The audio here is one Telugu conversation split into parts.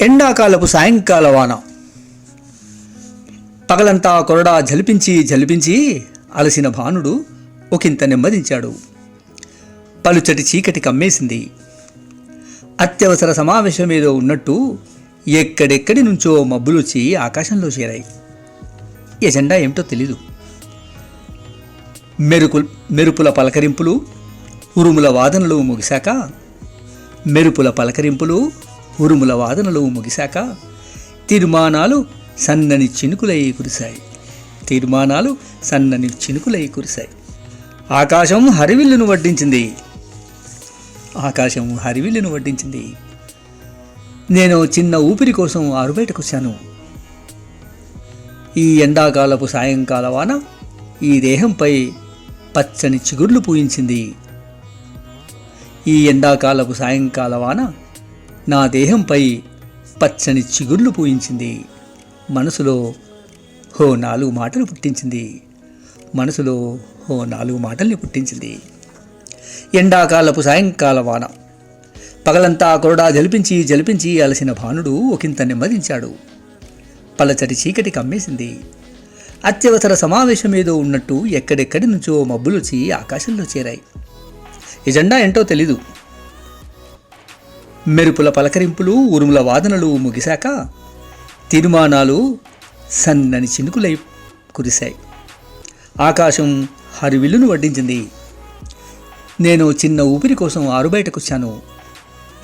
ఎండాకాలపు సాయంకాల వాన. పగలంతా కొరడా జలిపించి జలిపించి అలసిన భానుడు ఒకంత నెమ్మదించాడు. పలుచటి చీకటి కమ్మేసింది. అత్యవసర సమావేశం ఏదో ఉన్నట్టు ఎక్కడెక్కడి నుంచో మబ్బులొచ్చి ఆకాశంలో చేరాయి. ఎజెండా ఏమిటో తెలీదు. మెరుకు మెరుపుల పలకరింపులు ఉరుముల వాదనలు ముగిశాక మెరుపుల పలకరింపులు ఉరుముల వాదనలు ముగిశాక తీర్మానాలు సన్నని చినుకులై కురిశాయి. తీర్మానాలు సన్నని చినుకులై కురిశాయి. ఆకాశం హరివిల్లును వడ్డించింది. ఆకాశం హరివిల్లును వడ్డించింది. నేను చిన్న ఊపిరి కోసం ఆరుబయటకొచ్చాను ఈ ఎండాకాలపు సాయంకాల వాన ఈ దేహంపై పచ్చని చిగుర్లు పూయించింది. ఈ ఎండాకాలపు సాయంకాల వాన నా దేహంపై పచ్చని చిగుర్లు పూయించింది. మనసులో హో నాలుగు మాటలు పుట్టించింది. మనసులో హో నాలుగు మాటల్ని పుట్టించింది. ఎండాకాలపు సాయంకాల వాన. పగలంతా కొరడా జలిపించి జలిపించి అలసిన భానుడు ఒకంత నెమ్మదించాడు. పలచటి చీకటి కమ్మేసింది. అత్యవసర సమావేశం ఏదో ఉన్నట్టు ఎక్కడెక్కడి నుంచో మబ్బులొచ్చి ఆకాశంలో చేరాయి. ఎజెండా ఏంటో తెలీదు. మెరుపుల పలకరింపులు ఉరుముల వాదనలు ముగిశాక తీర్మానాలు సన్నని చినుకులై కురిశాయి. ఆకాశం హరివిల్లును వడ్డించింది. నేను చిన్న ఊపిరి కోసం ఆరుబయటకొచ్చాను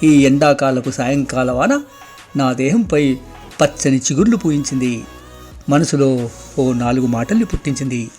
ఈ ఎండాకాలపు సాయంకాల వాన నా దేహంపై పచ్చని చిగుర్లు పూయించింది. మనసులో ఓ నాలుగు మాటల్ని పుట్టించింది.